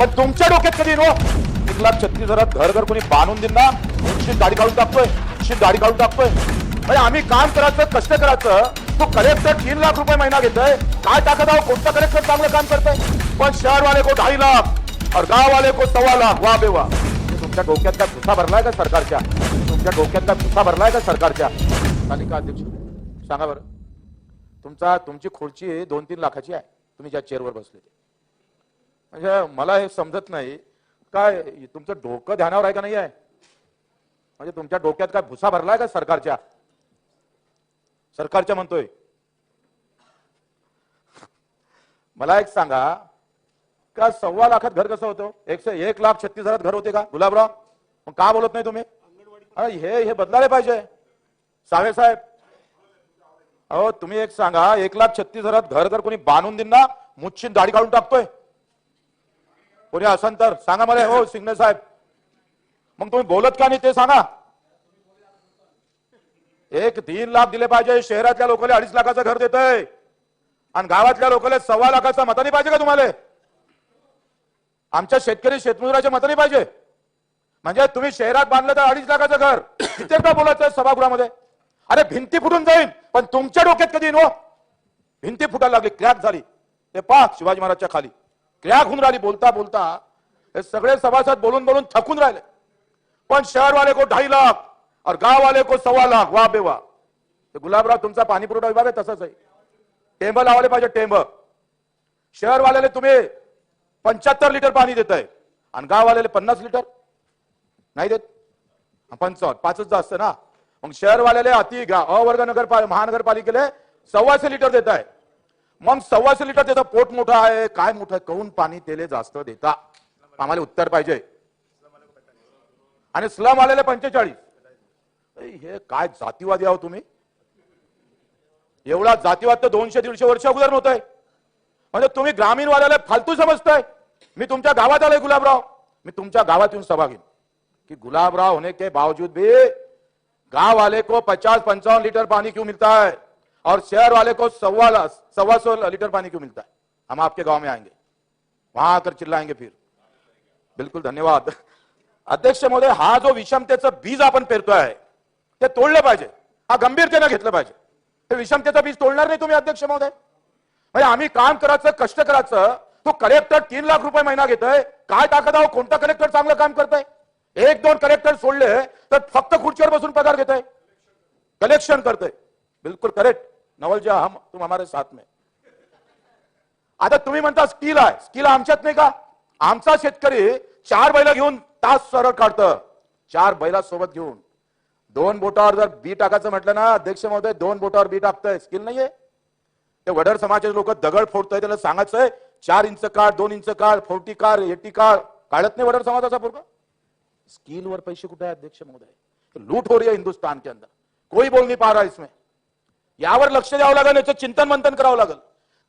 पण तुमच्या डोक्यात कधी नो एक लाख छत्तीस हजारात घर घर कोणी बांधून दिन ना गाडी काढून टाकतोय निश्चित गाडी काढून टाकतोय. अरे आम्ही काम करायचं कष्ट करायचं. तो कलेक्टर तीन लाख रुपये महिना घेतोय. काय टाकत आहो? कोणता कलेक्टर चांगलं काम करतोय? पण शहर वाले को ढाई लाख और गाव वाले को सव्वा लाख. वा बेवा तुमच्या डोक्यात का भुसा भरलाय का सरकारच्या? तुमच्या डोक्यात का भुसा भरलाय का सरकारच्या? तालिका अध्यक्ष सांगा बरं. तुमचा तुमची खुर्ची दोन तीन लाखाची आहे. तुम्ही ज्या चेअरवर बसले ते म्हणजे मला हे समजत नाही. काय तुमचं डोकं ध्यानावर आहे का नाही आहे? म्हणजे तुमच्या डोक्यात काय भुसा भरलाय का सरकारच्या? सरकारच्या म्हणतोय. मला एक सांगा का सव्वा लाखात घर कसं होतं? एकशे एक लाख छत्तीस हजारात घर होते का? गुलाबराव मग का बोलत नाही तुम्ही? हे हे बदलायला पाहिजे. सावे साहेब. अहो तुम्ही एक सांगा एक लाख छत्तीस हजारात घर जर कोणी बांधून देईन ना मुच्छिन दाढी काढून टाकतोय. कोणी असन तर सांगा मला हो सिग्नल साहेब. मग तुम्ही बोलत का नाही ते सांगा. एक तीन लाख दिले पाहिजे शहरातल्या लोकांना अडीच लाखाचं घर देतय. आणि गावातल्या लोकांना सव्वा लाखाचं मतानी पाहिजे का तुम्हाला? आमच्या शेतकरी शेतमजुराच्या मतानी पाहिजे. म्हणजे तुम्ही शहरात बांधलं तर अडीच लाखाचं घर. कित्येकदा बोलायचं सभागृहामध्ये. अरे भिंती फुटून जाईल. पण तुमच्या डोक्यात कधी नो हो? भिंती फुटायला लागली क्रॅक झाली. ते पहा शिवाजी महाराजच्या खाली. क्रॅक होऊन राहिली बोलता बोलता हे सगळे सभासद बोलून बोलून थकून राहिले. पण शहर वाले को ढाई लाख और गाव वाले को सव्वा लाख वा बेवा ते गुलाबराव तुमचा पाणी पुरवठा विभाग आहे तसंच आहे. टेंब लावले पाहिजे टेंब. शहरवाल्याला तुम्ही पंच्याहत्तर लिटर पाणी देत आहे आणि गाववाल्याला पन्नास लिटर. नाही देत? पंचावन्न पाचच जास्त ना. मग शहरवाल्याला अति गा- अवर्ग नगर महानगरपालिकेला सव्वाशे लिटर देत आहे मग सव्वाशे लिटर त्याचं पोट मोठं आहे काय मोठं आहे? कहून पाणी तेले जास्त देता? आम्हाला उत्तर पाहिजे. आणि स्लम आलेले पंचेचाळीस. हे काय जातीवादी आहो तुम्ही? एवढा जातीवाद तर दोनशे दीडशे वर्ष अगोदर नव्हतंय म्हणजे तुम्ही ग्रामीण वाल्याला फालतू समजताय. मी तुमच्या गावात आलोय गुलाबराव. मी तुमच्या गावात येऊन सभा घेईन. की गुलाबराव होने के बावजूद भी गांव वाले को पचास पंचावन लीटर पानी क्यों मिलता है? और शहर वाले को सवा सवा सौ लीटर पानी क्यों मिलता है? हम आपके गांव में आएंगे वहां आकर चिल्लाएंगे फिर। बिल्कुल धन्यवाद। अध्यक्ष महोदय हा जो विषमतेचं बीज आपण पेरतोय ते तोडलं पाहिजे. हा गंभीरतेनं घेतलं पाहिजे. ते विषमतेचं बीज तोडणार नाही तुम्ही अध्यक्ष महोदय. म्हणजे आम्ही काम करायचं कष्ट करायचं तो कलेक्टर तीन लाख रुपये महिना घेतोय. काय टाकत आहो? कोणता कलेक्टर चांगलं काम करतोय? एक दोन कलेक्टर सोडले तर फक्त खुर्चीवर बसून पगार घेतोय. कलेक्शन करतोय. बिलकुल करेक्ट नवल जा हम तुम हमारे साथ में। आता तुम्ही म्हणता स्किल आहे. स्किल आमच्यात नाही का? आमचा शेतकरी चार बैला घेऊन तास सरळ काढतं. चार बैला सोबत घेऊन. दोन बोटावर जर बी टाकायचं म्हटलं ना अध्यक्ष महोदय दोन बोटावर बी टाकतंय. स्किल नाहीये. ते वडर समाजाचे लोक दगड फोडतोय त्याला सांगायचंय चार इंच काढ दोन इंच काढ फोर्टी कार एटी काढ. काढत नाही वडर समाजाचा पोरगा. स्किल वर पैसे कुठे आहे अध्यक्ष महोदय? लूट हो रही है हिंदुस्तान के अंदर. कोई बोल नहीं पा रहा इसमें. यावर लक्ष द्यावं लागेल याचं चिंतन मंथन करावं लागेल.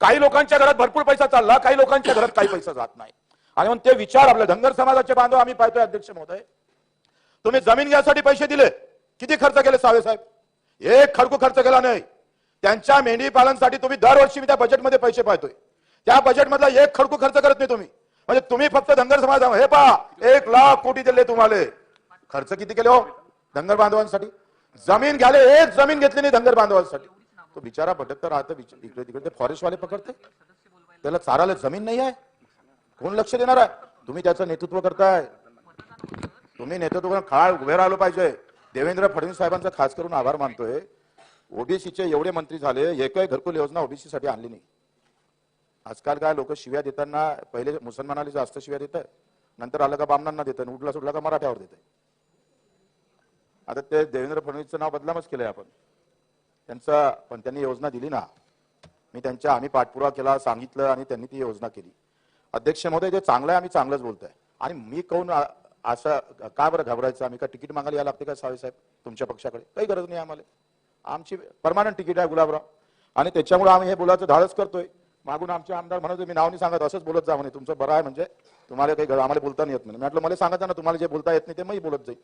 काही लोकांच्या घरात भरपूर पैसा चालला काही लोकांच्या घरात काही पैसा जात नाही. आणि मग ते विचार आपल्या धनगर समाजाचे बांधव आम्ही पाहतोय अध्यक्ष महोदय. तुम्ही जमीन घ्यासाठी पैसे दिले. किती खर्च केले सावे साहेब? एक खडकू खर्च केला नाही. त्यांच्या मेंढी पालनसाठी तुम्ही दरवर्षी मी त्या बजेटमध्ये पैसे पाहतोय. त्या बजेटमधला एक खडकू खर्च करत नाही तुम्ही. म्हणजे तुम्ही फक्त धनगर समाज हे पहा एक लाख कोटी दिले तुम्हाला. खर्च किती केले हो? धनगर बांधवांसाठी. जमीन घ्याले एक जमीन घेतली नाही धनगर बांधवांसाठी. तो बिचारा भटकता राहतं इकडे तिकडे. ते फॉरेस्ट वाले पकडते. त्याला चाराला जमीन नाही आहे. कोण लक्ष देणार आहे? तुम्ही त्याचं नेतृत्व करताय. तुम्ही नेतृत्व करून खाळ उभे राहिलो पाहिजे. देवेंद्र फडणवीस साहेबांचा खास करून आभार मानतोय. ओबीसीचे एवढे मंत्री झाले एकही घरकुल योजना ओबीसी साठी आणली नाही. आजकाल काय लोक शिव्या देताना पहिले मुसलमानाला जास्त शिव्या देत नंतर आलं का बामणांना देत उठला सुटला का मराठ्यावर देत आता ते देवेंद्र फडणवीसचं नाव बदलामच केलंय आपण. त्यांचा पण त्यांनी योजना दिली ना. मी त्यांच्या आम्ही पाठपुरावा केला सांगितलं आणि त्यांनी ती योजना केली. अध्यक्ष महोदय ते चांगलं आहे आम्ही चांगलंच बोलतोय. आणि मी कहून असं का बरं घाबरायचं? आम्ही का तिकीट मागायला यायला लागते का सावे साहेब? तुमच्या पक्षाकडे? काही गरज नाही आम्हाला. आमची परमानंट तिकीट आहे गुलाबराव. आणि त्याच्यामुळे आम्ही हे बोलायचं धाडस करतोय. मागून आमचे आमदार म्हणत मी नाव नाही सांगत असंच बोलत जा म्हणे. तुमचं बरं आहे म्हणजे तुम्हाला काही आम्हाला बोलता नाही येत म्हणे. म्हटलं मला सांगा ना तुम्हाला जे बोलता येत नाही ते मी बोलत जाईल.